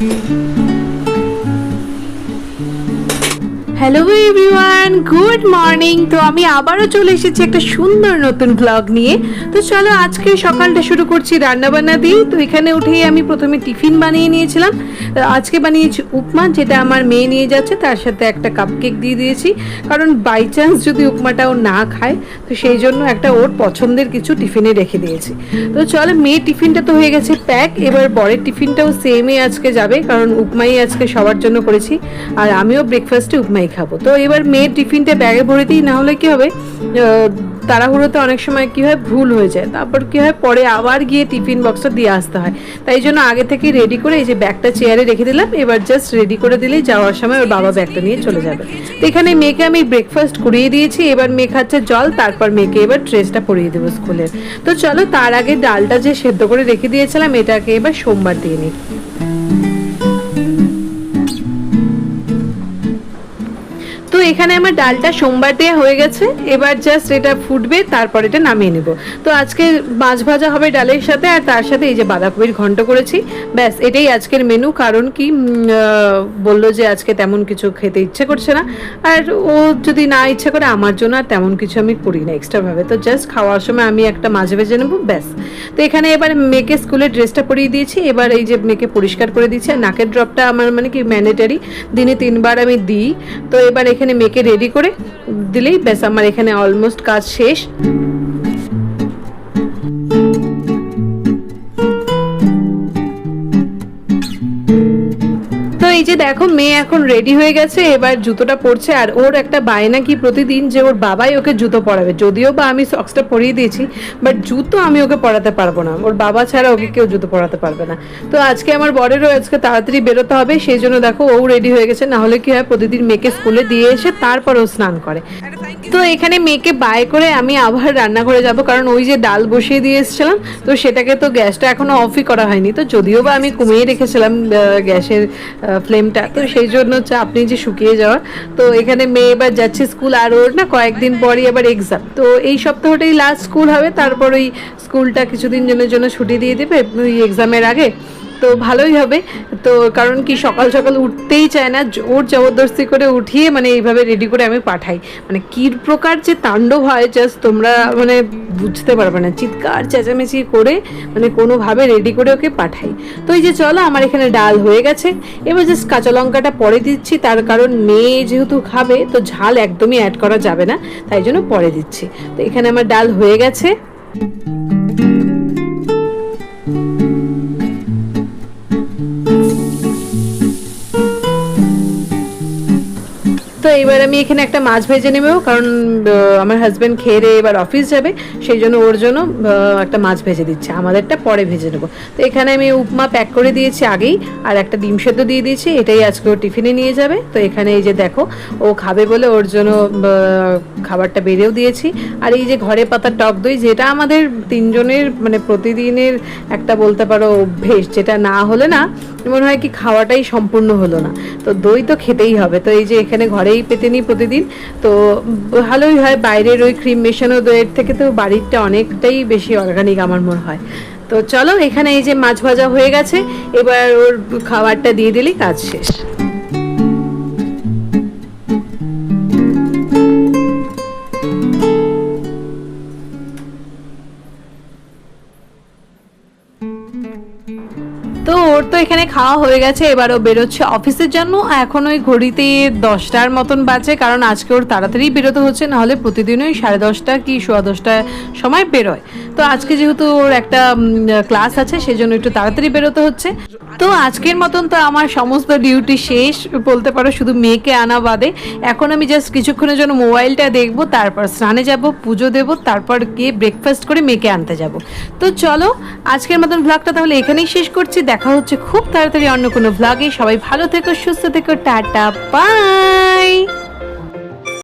嗯。হ্যালো everyone good morning তো আমি আবারও চলে এসেছি একটা সুন্দর নতুন ব্লগ নিয়ে। তো চলো আজকে সকালটা শুরু করছি রান্নাবান্না দিয়ে তো এখানে উঠেই আমি প্রথমে টিফিন বানিয়ে নিয়েছিলাম। আজকে বানিয়েছি উপমা, যেটা আমার মেয়ে নিয়ে যাচ্ছে। তার সাথে একটা কাপকেক দিয়ে দিয়েছি। কারণ বাই চান্স যদি উপমাটা ও না খায়, তো সেই জন্য একটা ওর পছন্দের কিছু টিফিনে রেখে দিয়েছি। তো চলো, মেয়ের টিফিনটা তো হয়ে গেছে প্যাক এবার বরের টিফিনটাও সেমই আজকে যাবে, কারণ উপমাই আজকে সবার জন্য করেছি। আর আমিও ব্রেকফাস্টে উপমাই খাব তো এবার মেয়ের টিফিনটা ব্যাগে ভরে দিই, না হলে কি হবে তাড়াহুড়োতে অনেক সময় কি হয়, ভুল হয়ে যায়। তারপর কি হয়, পরে আবার গিয়ে টিফিন বক্সটা দিয়ে আসতে হয়। তাই জন্য আগে থেকে রেডি করে এই যে ব্যাগটা চেয়ারে রেখে দিলাম, এবার জাস্ট রেডি করে দিলেই যাওয়ার সময় ওর বাবা ব্যাগটা নিয়ে চলে যাবে। তো এখানে মেয়েকে আমি ব্রেকফাস্ট করিয়ে দিয়েছি, এবার মেয়ে খাচ্ছে জল, তারপর মেয়েকে এবার ড্রেসটা পরিয়ে দেবো স্কুলের তো চলো, তার আগে ডালটা যে সেদ্ধ করে রেখে দিয়েছিলাম, এটাকে এবার সোমবার দিয়ে নিই। এখানে আমার ডালটা সোমবার দিয়ে হয়ে গেছে। এবার জাস্ট এটা ফুটবে, তারপর এটা নামিয়ে নেব। তো আজকে মাছ ভাজা হবে ডালের সাথে, আর তার সাথে এই যে বাঁধাকপির ঘন্ট করেছি। ব্যাস, এটাই আজকের মেনু কারণ কি বলল যে আজকে তেমন কিছু খেতে ইচ্ছে করছে না। আর ও যদি না ইচ্ছে করে, আমার জন্য আর তেমন কিছু আমি করি না এক্সট্রা ভাবে তো জাস্ট খাওয়ার সময় আমি একটা মাছ ভেজে নেব, ব্যাস। তো এখানে এবার মেয়েকে স্কুলের ড্রেসটা পরিয়ে দিয়েছি। এবার এই যে মেয়েকে পরিষ্কার করে দিচ্ছি আর নাকের ড্রপটা আমার মানে কি ম্যান্ডেটারি দিনে তিনবার আমি দিই। তো এবার এখানে মেয়েকে রেডি করে দিলেই ব্যাস আমার এখানে অলমোস্ট কাজ শেষ। এই যে দেখো, মেয়ে এখন রেডি হয়ে গেছে, এবার জুতোটা পরছে, আর ওর একটা বায়না কি প্রতিদিন যে ওর বাবাই ওকে জুতো পরাবে। যদিও বা আমি সক্সটা পরিয়ে দিয়েছি বাট জুতো আমি ওকে পরাতে পারব না। ওর বাবা ছাড়া ওকে কেউ জুতো পরাতে পারবে না। তো আজকে আমার বরেরও আজকে তাড়াতাড়ি বেরোতে হবে, সেই জন্য দেখো, ও রেডি হয়ে গেছে। না হলে কি হয়, প্রতিদিন মেয়েকে স্কুলে দিয়ে এসে তারপর ও স্নান করে। তো এখানে মেয়েকে বাই করে আমি আবার রান্নাঘরে যাব, কারণ ওই যে ডাল বসিয়ে দিয়ে এসেছিলাম, তো সেটাকে তো গ্যাসটা এখনও অফই করা হয়নি। তো যদিও বা আমি কমিয়ে রেখেছিলাম গ্যাসের ফ্লেমটা তো সেই জন্য হচ্ছে আপনি যে শুকিয়ে যাওয়া, তো এখানে মেয়ে এবার যাচ্ছে স্কুল আর ওর না কয়েকদিন পরই আবার এক্সাম তো এই সপ্তাহটাই লাস্ট স্কুল হবে, তারপর ওই স্কুলটা কিছুদিন জনের জন্য ছুটি দিয়ে দেবে, ওই এক্সামের আগে। তো ভালোই হবে। তো কারণ কি সকাল সকাল উঠতেই চায় না, জোর জবরদস্তি করে উঠিয়ে মানে এইভাবে রেডি করে আমি পাঠাই। মানে কী প্রকার যে তাণ্ডব হয় জাস্ট তোমরা মানে বুঝতে পারবে না। চিৎকার, চেঁচামেচি করে মানে কোনোভাবে রেডি করে ওকে পাঠাই। তো এই যে চলো, আমার এখানে ডাল হয়ে গেছে। এবার জাস্ট কাঁচা লঙ্কাটা পরে দিচ্ছি, তার কারণ মেয়ে যেহেতু খাবে, তো ঝাল একদমই অ্যাড করা যাবে না, তাই জন্য পরে দিচ্ছি। তো এখানে আমার ডাল হয়ে গেছে। তো এবার আমি এখানে একটা মাছ ভেজে নেব, কারণ আমার হাজব্যান্ড খেয়ে দিয়ে এবার অফিস যাবে, সেই জন্য ওর জন্য একটা মাছ ভেজে দিচ্ছে। আমাদেরটা পরে ভেজে নেব। তো এখানে আমি উপমা প্যাক করে দিয়েছি আগেই, আর একটা ডিম সেদ্ধ দিয়ে দিয়েছি, এটাই আজকে ও টিফিনে নিয়ে যাবে। তো এখানে এই যে দেখো, ও খাবে বলে ওর জন্য খাবারটা বেড়েও দিয়েছি। আর এই যে ঘরে পাতা টক দই, যেটা আমাদের তিনজনের মানে প্রতিদিনের একটা বলতে পারো অভ্যেস, যেটা না হলে না মনে হয় কি খাওয়াটাই সম্পূর্ণ হলো না। তো দই তো খেতেই হবে। তো এই যে এখানে ঘরেই পেতে নিই প্রতিদিন। তো ভালোই হয়, বাইরের ওই ক্রিম মেশানো দইয়ের থেকে তো বাড়িরটা অনেকটাই বেশি অর্গানিক আমার মনে হয়। তো চলো, এখানে এই যে মাছ ভাজা হয়ে গেছে, এবার ওর খাবারটা দিয়ে দিলেই কাজ শেষ। ওর তো এখানে খাওয়া হয়ে গেছে এবার ও বেরোচ্ছে অফিসের জন্য। এখন ওই ঘড়িতে দশটার মতন বাজে, কারণ আজকে ওর তাড়াতাড়ি বেরোতে হচ্ছে, নাহলে প্রতিদিনই সাড়ে দশটা কি সোয়া দশটার সময় বেরোয়। তো আজকে যেহেতু ওর একটা ক্লাস আছে সেই জন্য একটু তাড়াতাড়ি বেরোতে হচ্ছে। তো আজকের মতন তো আমার সমস্ত ডিউটি শেষ, বলতে পারো শুধু মেয়েকে আনা বাদে। এখন আমি জাস্ট কিছুক্ষণের জন্য মোবাইলটা দেখব, তারপর স্নানে যাব, পুজো দেবো, তারপর গিয়ে ব্রেকফাস্ট করে মেয়েকে আনতে যাব। তো চলো, আজকের মতন ভ্লগটা তাহলে এখানেই শেষ করছি, দেখা হচ্ছে খুব তাড়াতাড়ি অন্য কোনো ভ্লগে সবাই ভালো থেকো সুস্থ থেকো টাটা বাই